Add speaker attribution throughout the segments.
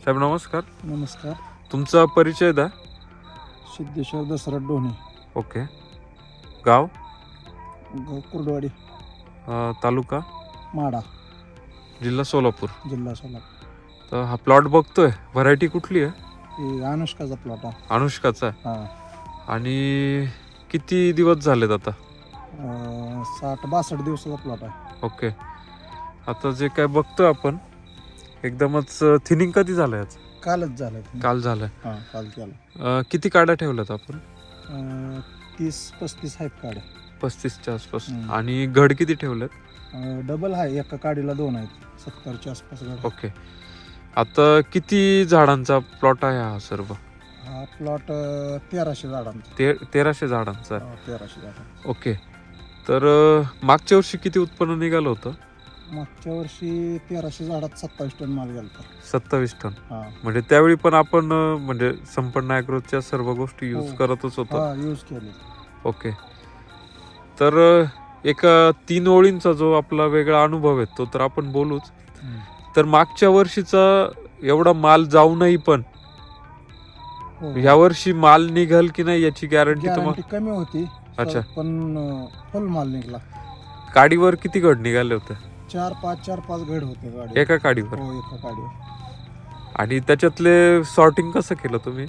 Speaker 1: साहेब नमस्कार.
Speaker 2: नमस्कार.
Speaker 1: तुमचा परिचय द्या.
Speaker 2: सिद्धेश्वर दसरा डोणे.
Speaker 1: ओके. गाव?
Speaker 2: गाव कुर्डवाडी.
Speaker 1: अ, तालुका?
Speaker 2: माडा.
Speaker 1: जिल्हा सोलापूर.
Speaker 2: जिल्हा सोलापूर.
Speaker 1: तर हा प्लॉट बघतोय. व्हरायटी कुठली आहे?
Speaker 2: हे अनुष्काचा प्लॉट आहे.
Speaker 1: अनुष्काचा? आहे
Speaker 2: हा.
Speaker 1: आणि किती दिवस झालेत आता?
Speaker 2: अं, साठ बासष्ट दिवसाचा प्लॉट आहे.
Speaker 1: ओके. आता जे काय बघतोय आपण एकदमच थिनिंग कधी झालं याचं?
Speaker 2: कालच झालं ते.
Speaker 1: काल झालंय
Speaker 2: हा काल
Speaker 1: अ, किती काड्या ठेवल्यात आपण?
Speaker 2: अं, तीस पस्तीस आहेत काड्या.
Speaker 1: पस्तीसच्या आसपास.
Speaker 2: हम्म.
Speaker 1: आणि घड किती ठेवलेत
Speaker 2: डबल आहे एका काडीला दोन आहेत. सत्तरच्या आसपास
Speaker 1: ओके. आता किती झाडांचा प्लॉट आहे हा सर्व?
Speaker 2: हा प्लॉट तेराशे झाडांचा.
Speaker 1: ते तेराशे झाडांचा. आहे
Speaker 2: हा, तेराशे झाडांचा.
Speaker 1: ओके. तर अ, मागच्या वर्षी किती उत्पन्न निघालं होतं?
Speaker 2: मागच्या वर्षी तेराशे झाडात सत्तावीस टन माल गेलता.
Speaker 1: सत्तावीस टन.
Speaker 2: हा.
Speaker 1: म्हणजे त्यावेळी पण आपण अ, म्हणजे संपन्न ॲग्रोच्या सर्व गोष्टी यूज
Speaker 2: हो.
Speaker 1: करतच होतो.
Speaker 2: हा यूज केले.
Speaker 1: ओके. तर अ, एका तीन ओळींचा जो आपला वेगळा अनुभव आहे तो तर आपण बोलूच. तर मागच्या वर्षीचा एवढा माल जाऊनही पण
Speaker 2: हो.
Speaker 1: या वर्षी माल निघाल की नाही याची गॅरंटी तुम्हाला
Speaker 2: कमी होती.
Speaker 1: अच्छा.
Speaker 2: पण फुल माल निघला.
Speaker 1: काडीवर किती घड निघाले होते?
Speaker 2: चार पाच चार पाच घड होते गाडी
Speaker 1: एका काडीवर?
Speaker 2: हो एका गाडीवर
Speaker 1: आणि त्याच्यातले सॉर्टिंग कसं केलं तुम्ही?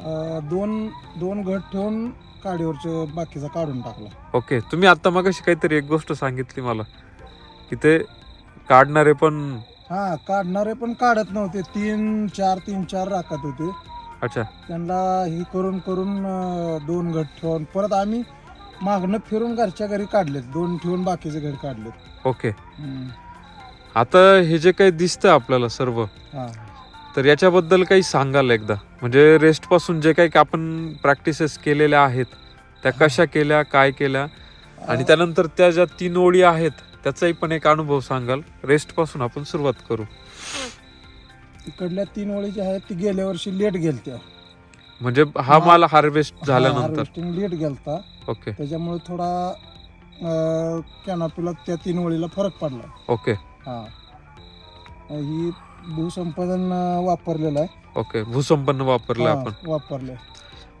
Speaker 2: अं, दोन दोन घड ठेवून गाडीवरच बाकीचा काढून टाकला.
Speaker 1: ओके तुम्ही आता मग काहीतरी एक गोष्ट सांगितली मला की ते काढणारे पण
Speaker 2: हा काढणारे पण काढत नव्हते. तीन चार तीन चार राखत होते.
Speaker 1: अच्छा.
Speaker 2: त्यांना ही करून करून अं, दोन घड ठेवून परत आम्ही मागणं फिरून घरच्या घरी काढलेत. दोन ठेवून बाकीचे घड काढलेत.
Speaker 1: ओके.
Speaker 2: हम्म.
Speaker 1: आता हे जे काही दिसतंय आपल्याला सर्व
Speaker 2: हा.
Speaker 1: तर याच्याबद्दल काही सांगाल एकदा? म्हणजे रेस्टपासून जे काही आपण प्रॅक्टिसेस केलेल्या आहेत त्या कशा केल्या काय केल्या? आणि त्यानंतर त्या ज्या तीन ओळी आहेत त्याचाही पण एक अनुभव सांगाल. रेस्टपासून आपण सुरुवात करू.
Speaker 2: इकडल्या तीन ओळी ज्या आहेत ती गेल्या वर्षी लेट गेलत्या.
Speaker 1: म्हणजे हा माल हार्वेस्ट झाल्यानंतर.
Speaker 2: हार्वेस्टिंग लेट गेलता.
Speaker 1: ओके.
Speaker 2: त्याच्यामुळे थोडा कॅनॉपीला त्या तीन ओळीला फरक पडला.
Speaker 1: ओके.
Speaker 2: हा. ही भूसंपादन वापरलेलं आहे.
Speaker 1: ओके. भूसंपन्न वापरलं आपण.
Speaker 2: वापरले.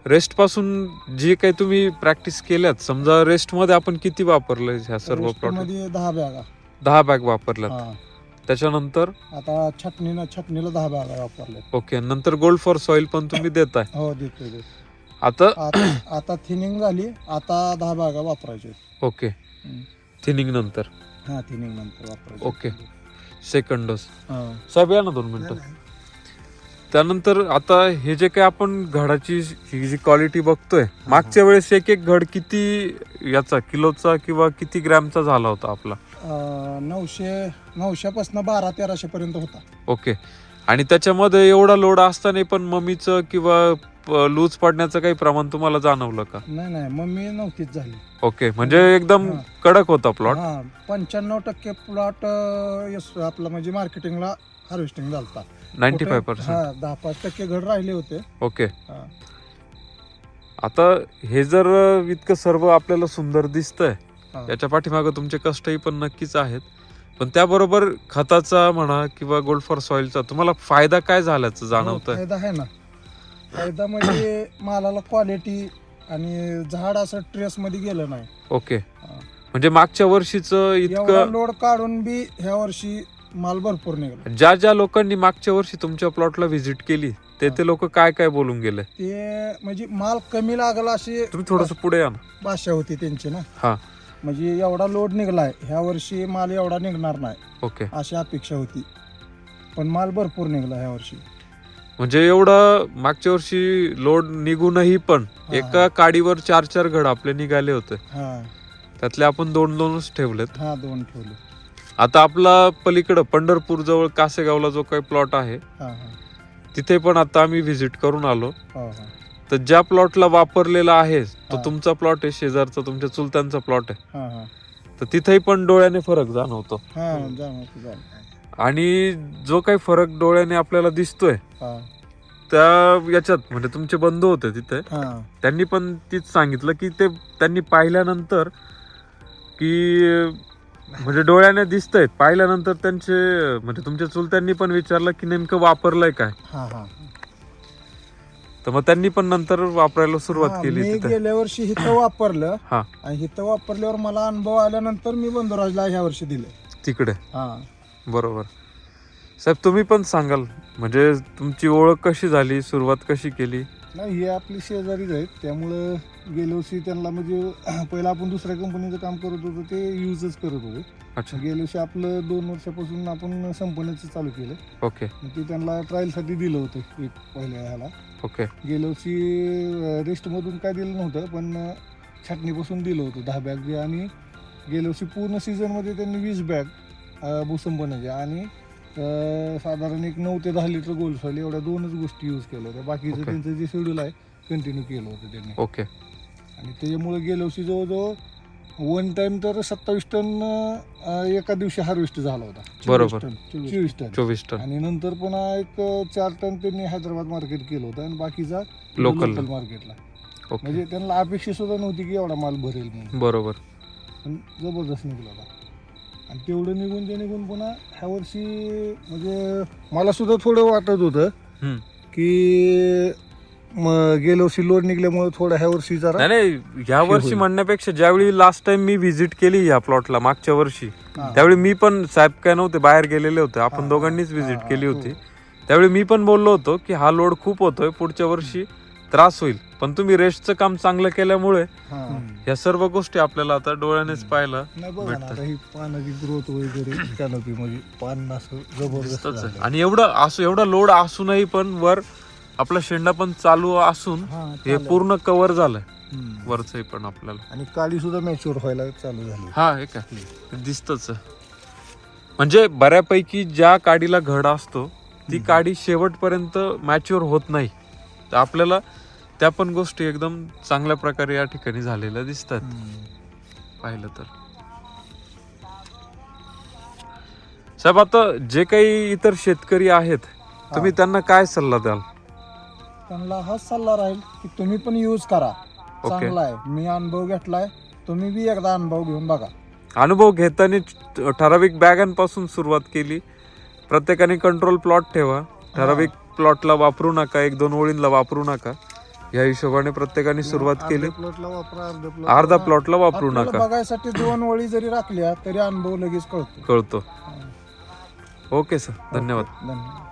Speaker 1: रेस्टपासून जी काही तुम्ही प्रॅक्टिस केल्यात समजा रेस्टमध्ये आपण किती वापरलं ह्या
Speaker 2: सर्वमध्ये दहा बॅगा.
Speaker 1: दहा बॅग वापरल्यात.
Speaker 2: हा.
Speaker 1: त्याच्यानंतर?
Speaker 2: आता छटणीनं छटणीला दहा बॅगा वापरले.
Speaker 1: ओके नंतर गोल्ड फॉर सॉइल पण तुम्ही देताय.
Speaker 2: हो देतो देतो.
Speaker 1: आता?
Speaker 2: आता आता थिनिंग झाली आता दहा बॅगा वापरायचे
Speaker 1: ओके.
Speaker 2: हम्म.
Speaker 1: थिनिंग नंतर?
Speaker 2: हा थिनिंग नंतर वापरायचे.
Speaker 1: ओके. सेकंड डोस
Speaker 2: हा.
Speaker 1: साहेब या ना दोन मिनिटं. त्यानंतर आता हे जे काही आपण घडाची ही जी क्वालिटी बघतोय मागच्या वेळेस एक एक घड किती याचा किलोचा किंवा किती ग्रॅमचा झाला होता आपला?
Speaker 2: अं, नऊशे नऊशेपासून बारा तेराशे पर्यंत होता.
Speaker 1: ओके. आणि त्याच्यामध्ये एवढा लोड असताना पण मम्मीचं किंवा लूज पडण्याचं काही प्रमाण तुम्हाला जाणवलं का?
Speaker 2: नाही नाही मम्मी नव्हतीच झाली.
Speaker 1: ओके. म्हणजे एकदम
Speaker 2: हा.
Speaker 1: कडक होता प्लॉट
Speaker 2: हा पंच्याण्णव टक्के प्लॉट आपला म्हणजे मार्केटिंगला हार्वेस्टिंग झालता.
Speaker 1: नाईन्टी फाय
Speaker 2: कुठे-
Speaker 1: पर्सेंट
Speaker 2: हा दहा पाच टक्के घड राहिले होते.
Speaker 1: ओके.
Speaker 2: हा.
Speaker 1: आता हे जर इतकं सर्व आपल्याला सुंदर दिसतंय. याच्या पाठीमागं तुमचे कष्टही पण नक्कीच आहेत. पण त्याबरोबर खताचा म्हणा किंवा गोल्ड फॉर सॉइलचा तुम्हाला फायदा काय झाल्याचं जाणवतंय?
Speaker 2: फायदा आहे ना. फायदा म्हणजे मालाला क्वालिटी आणि झाड असं ट्रेस मध्ये गेलं नाही.
Speaker 1: ओके. म्हणजे मागच्या वर्षीचं इतकं
Speaker 2: लोड काढून बी ह्या वर्षी माल भरपूर निघाला.
Speaker 1: ज्या ज्या लोकांनी मागच्या वर्षी तुमच्या प्लॉटला व्हिजिट केली ते ते लोक काय काय बोलून गेले?
Speaker 2: ते म्हणजे माल कमी लागला अशी
Speaker 1: तुम्ही थोडस पुढे या ना.
Speaker 2: भाषा होती त्यांची ना.
Speaker 1: हा.
Speaker 2: म्हणजे एवढा लोड निघलाय ह्या वर्षी माल एवढा निघणार नाही.
Speaker 1: ओके.
Speaker 2: अशी अपेक्षा होती. पण माल भरपूर निघला ह्या वर्षी.
Speaker 1: म्हणजे एवढं मागच्या वर्षी लोड निघूनही पण. एका काडीवर चार चार घड आपले निघाले होते.
Speaker 2: हा.
Speaker 1: त्यातले आपण दोन दोनच ठेवलेत.
Speaker 2: हा दोन ठेवले.
Speaker 1: आता आपला पलीकडं पंढरपूर जवळ कासेगावला जो काही प्लॉट आहे
Speaker 2: हा हा.
Speaker 1: तिथे पण आता आम्ही व्हिजिट करून आलो.
Speaker 2: हो हो.
Speaker 1: तर ज्या प्लॉटला वापरलेला आहे तो
Speaker 2: हा.
Speaker 1: तुमचा प्लॉट आहे शेजारचा तुमच्या चुलत्यांचा प्लॉट आहे.
Speaker 2: हा हा.
Speaker 1: तर तिथेही पण डोळ्याने फरक जाणवतो.
Speaker 2: हा जाणवतं जाणवतं.
Speaker 1: आणि जो काही फरक डोळ्याने आपल्याला दिसतोय
Speaker 2: हा.
Speaker 1: त्या याच्यात म्हणजे तुमचे बंधू होते तिथे
Speaker 2: हा.
Speaker 1: त्यांनी पण तीच सांगितलं की ते त्यांनी पाहिल्यानंतर की म्हणजे डोळ्याने दिसतंय. पाहिल्यानंतर त्यांचे म्हणजे तुमच्या चुलत्यांनी पण विचारलं की नेमकं वापरलंय काय?
Speaker 2: हा हा.
Speaker 1: तर मग त्यांनी पण नंतर वापरायला सुरुवात
Speaker 2: हा,
Speaker 1: केली
Speaker 2: मी
Speaker 1: तिथं.
Speaker 2: गेल्या वर्षी हिथं वापरलं
Speaker 1: हा.
Speaker 2: आणि हिथं वापरल्यावर मला अनुभव आल्यानंतर मी बंधुराजला ह्या वर्षी दिले.
Speaker 1: तिकडे?
Speaker 2: हा.
Speaker 1: बरोबर. साहेब तुम्ही पण सांगाल म्हणजे तुमची ओळख कशी झाली सुरुवात कशी केली?
Speaker 3: नाही हे आपले शेजारीच आहेत. त्यामुळं गेल्या वर्षी त्यांना म्हणजे पहिलं आपण दुसऱ्या कंपनीचं काम करत होतो ते यूजच करत होते.
Speaker 1: अच्छा.
Speaker 3: गेल्या वर्षी आपलं दोन वर्षापासून आपण संपण्याचं चालू केलं.
Speaker 1: ओके.
Speaker 3: मग ते त्यांना ट्रायलसाठी दिलं होतं एक पहिल्या ह्याला.
Speaker 1: ओके.
Speaker 3: गेल्या वर्षी रेस्टमधून काय दिलं नव्हतं पण छाटणीपासून दिलं होतं दहा बॅग. आणि गेल्या वर्षी पूर्ण सीझनमध्ये त्यांनी वीस बॅग भूसंपन्नाचे आणि अं, साधारण एक नऊ ते दहा लिटर गोल्ड सॉईल एवढ्या दोनच गोष्टी यूज केल्या होत्या. बाकीचं
Speaker 1: Okay.
Speaker 3: त्यांचं जे शेड्यूल आहे कंटिन्यू केलं होतं त्यांनी.
Speaker 1: ओके
Speaker 3: आणि त्याच्यामुळे गेल्या वर्षी जवळजवळ वन टाइम तर सत्तावीस टन अं, एका दिवशी हार्वेस्ट झाला होता.
Speaker 1: बरोबर.
Speaker 3: टन चोवीस टन.
Speaker 1: चोवीस टन.
Speaker 3: आणि नंतर पुन्हा एक चार टन त्यांनी हैदराबाद मार्केट केलं होतं आणि बाकीचा
Speaker 1: Local.
Speaker 3: लोकल मार्केटला
Speaker 1: ओके
Speaker 3: म्हणजे त्यांना अपेक्षा सुद्धा नव्हती की एवढा माल भरेल म्हणून.
Speaker 1: बरोबर.
Speaker 3: पण जबरदस्त निघला होता. आणि तेवढं निघून ते निघून पुन्हा ह्या वर्षी म्हणजे मला सुद्धा थोडं वाटत होतं. की म- गेल्या वर्षी लोड निघल्यामुळे थोडं ह्या वर्षी जरा
Speaker 1: नाही नाही ह्या वर्षी. म्हणण्यापेक्षा ज्यावेळी लास्ट टाइम मी व्हिजिट केली या प्लॉटला मागच्या वर्षी. त्यावेळी मी पण साहेब काय नव्हते बाहेर गेलेले होते आपण दोघांनीच व्हिजिट केली
Speaker 3: हो.
Speaker 1: होती त्यावेळी मी पण बोललो होतो की हा लोड खूप होतोय पुढच्या वर्षी त्रास होईल पण तुम्ही रेस्टचं काम चांगलं केल्यामुळे
Speaker 2: हा
Speaker 1: या सर्व गोष्टी आपल्याला आता डोळ्यानेच पाहायला
Speaker 3: नाही बघा ना
Speaker 1: भेटतं.
Speaker 3: आता ही पानाची ग्रोथ वगैरे कॅनोपी पान असं जबरदस्त
Speaker 1: दिसतच आहे.
Speaker 3: झालंय.
Speaker 1: आणि एवढं असं एवढा लोड असूनही पण वर आपला शेंडा पण चालू असून
Speaker 3: हा,
Speaker 1: हे
Speaker 3: चालेल.
Speaker 1: पूर्ण कव्हर झालंय
Speaker 3: हम्म.
Speaker 1: वरचंही पण आपल्याला
Speaker 3: आणि काळी सुद्धा मॅच्युअर व्हायला चालू झाली
Speaker 1: हा हे काय दिसतच म्हणजे बऱ्यापैकी ज्या काडीला घड असतो ती काडी शेवटपर्यंत मॅच्युअर होत नाही तर आपल्याला त्या पण गोष्टी एकदम चांगल्या प्रकारे या ठिकाणी झालेल्या दिसतात. पाहिलं तर. साहेब आता जे काही इतर शेतकरी आहेत तुम्ही त्यांना काय सल्ला द्याल?
Speaker 2: त्यांना हाच सल्ला राहील की तुम्ही पण यूज करा. चांगला आहे. मी अनुभव घेतलाय. तुम्ही बी एकदा अनुभव घेऊन बघा.
Speaker 1: अनुभव घेताना ठराविक बॅगांपासून सुरुवात केली. प्रत्येकाने कंट्रोल प्लॉट ठेवा. ठराविक प्लॉटला वापरू नका. एक दोन ओळींना वापरू नका. या हिशोबाने प्रत्येकाने सुरुवात केली.
Speaker 3: प्लॉटला वापरा plot
Speaker 1: अर्धा
Speaker 3: ला-
Speaker 1: प्लॉटला वापरू
Speaker 2: आपल्याला
Speaker 1: नका.
Speaker 2: बघायसाठी दोन वळी जरी राखल्या तरी अनुभव लगेच कळतो.
Speaker 1: कळतो. Okay sir. धन्यवाद.
Speaker 2: धन्यवाद.